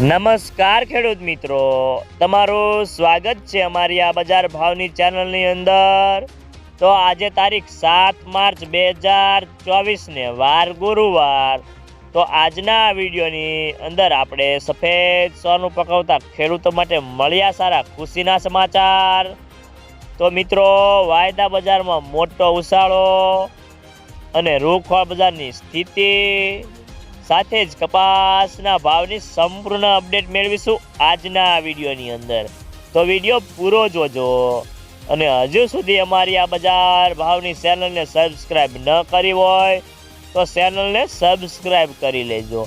નમસ્કાર ખેડૂત મિત્રો. તમારું સ્વાગત છે અમારી આ બજાર ભાવની ચેનલની અંદર. તો આજે તારીખ સાત માર્ચ બે હજાર ચોવીસને વાર ગુરુવાર. તો આજના વિડીયોની અંદર આપણે સફેદ સોનું પકવતા ખેડૂતો માટે મળ્યા સારા ખુશીના સમાચાર. તો મિત્રો, વાયદા બજારમાં મોટો ઉછાળો અને રૂખવા બજારની સ્થિતિ સાથે જ કપાસના ભાવની સંપૂર્ણ અપડેટ મેળવીશું આજના વિડીયોની અંદર. તો વીડિયો પૂરો જોજો અને હજુ સુધી અમારી આ બજાર ભાવની ચેનલને સબસ્ક્રાઇબ ન કરી હોય તો ચેનલને સબસ્ક્રાઇબ કરી લેજો.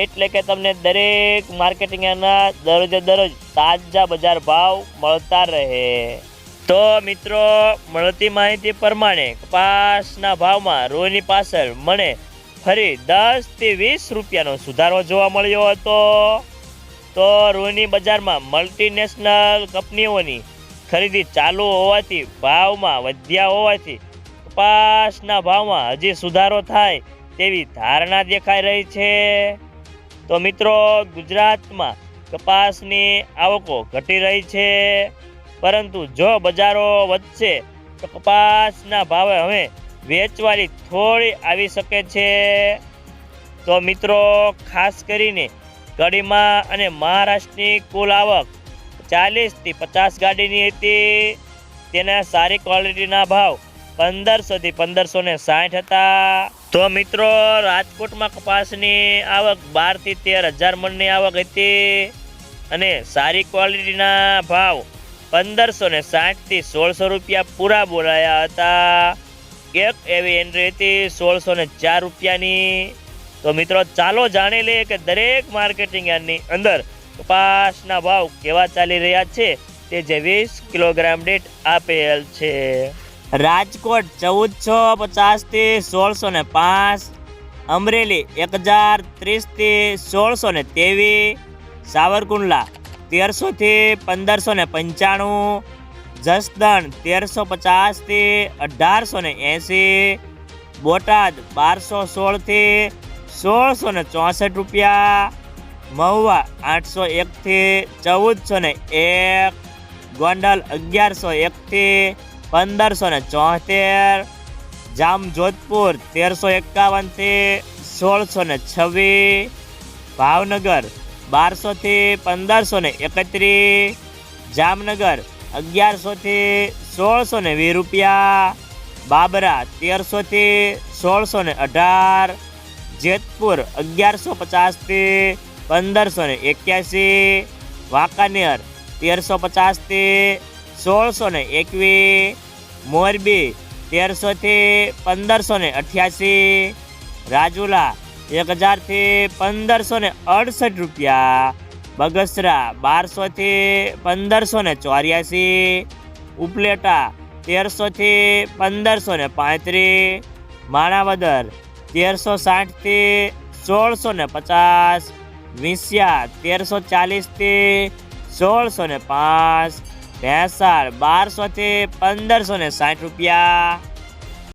એટલે કે તમને દરેક માર્કેટિંગના દરરોજે દરરોજ તાજા બજાર ભાવ મળતા રહે. તો મિત્રો, મળતી માહિતી પ્રમાણે કપાસના ભાવમાં રોની પાછળ મને ફરી દસથી વીસ રૂપિયાનો સુધારો જોવા મળ્યો હતો. તો રૂની બજારમાં મલ્ટીનેશનલ કંપનીઓની ખરીદી ચાલુ હોવાથી ભાવમાં વધ્યા હોવાથી કપાસના ભાવમાં હજી સુધારો થાય તેવી ધારણા દેખાઈ રહી છે. તો મિત્રો, ગુજરાતમાં કપાસની આવકો ઘટી રહી છે. પરંતુ જો બજારો વધશે તો કપાસના ભાવે હવે વેચવાની થોડી આવી શકે છે. તો મિત્રો, ખાસ કરીને કડીમાં અને મહારાષ્ટ્રની કુલ આવક ચાલીસથી પચાસ ગાડીની હતી. તેના સારી ક્વોલિટીના ભાવ પંદરસોથી પંદરસો ને સાઠ હતા. તો મિત્રો, રાજકોટમાં કપાસની આવક બારથી તેર હજાર મણની આવક હતી અને સારી ક્વોલિટીના ભાવ પંદરસો ને સાઠથી સોળસો રૂપિયા પૂરા બોલાયા હતા. એક એવી એન્ટ્રી હતી, સોળસો ને ચાર રૂપિયાની. તો મિત્રો, ચાલો જાણી લઈએ કે દરેક માર્કેટિંગ યાર્ડની અંદર કપાસના ભાવ કેવા ચાલી રહ્યા છે. તે જે વીસ કિલોગ્રામ દીઠ આપેલ છે. રાજકોટ ચૌદસો પચાસથી સોળસો ને પાંચ, અમરેલી એક હજાર ત્રીસથી સોળસો ને તેવીસ સાવરકુંડલા તેરસોથી પંદરસો ને પંચાણું જસદણ તેરસો પચાસથી અઢારસો ને એંસી બોટાદ બારસો સોળથી સોળસો ને ચોસઠ રૂપિયા, મહુવા આઠસો એકથી ચૌદસો ને એક, ગોંડલ અગિયારસો એકથી પંદરસો ને ચોતેર, જામજોધપુર તેરસો એકાવનથી સોળસો ને છવ્વીસ, ભાવનગર બારસોથી પંદરસો ને એકત્રીસ, જામનગર અગિયારસોથી સોળસો ને વીસ રૂપિયા, બાબરા તેરસોથી સોળસો ને અઢાર, જેતપુર અગિયારસો પચાસથી પંદરસો ને એક્યાસી, વાંકાનેર તેરસો પચાસથી સોળસો ને એકવીસ, મોરબી તેરસોથી પંદરસો ને અઠ્યાસી, રાજુલા એક હજારથી પંદરસો ને અડસઠ રૂપિયા. બગસરા બારસોથી પંદરસો ને ચોર્યાસી, ઉપલેટા તેરસોથી પંદરસો ને પાંત્રીસ, માણાવદર તેરસો સાઠથી સોળસો ને પચાસ, વિંસ્યા તેરસો ચાલીસથી સોળસો ને પાંચ, ભેંસાળ બારસોથી પંદરસો ને સાઠ રૂપિયા.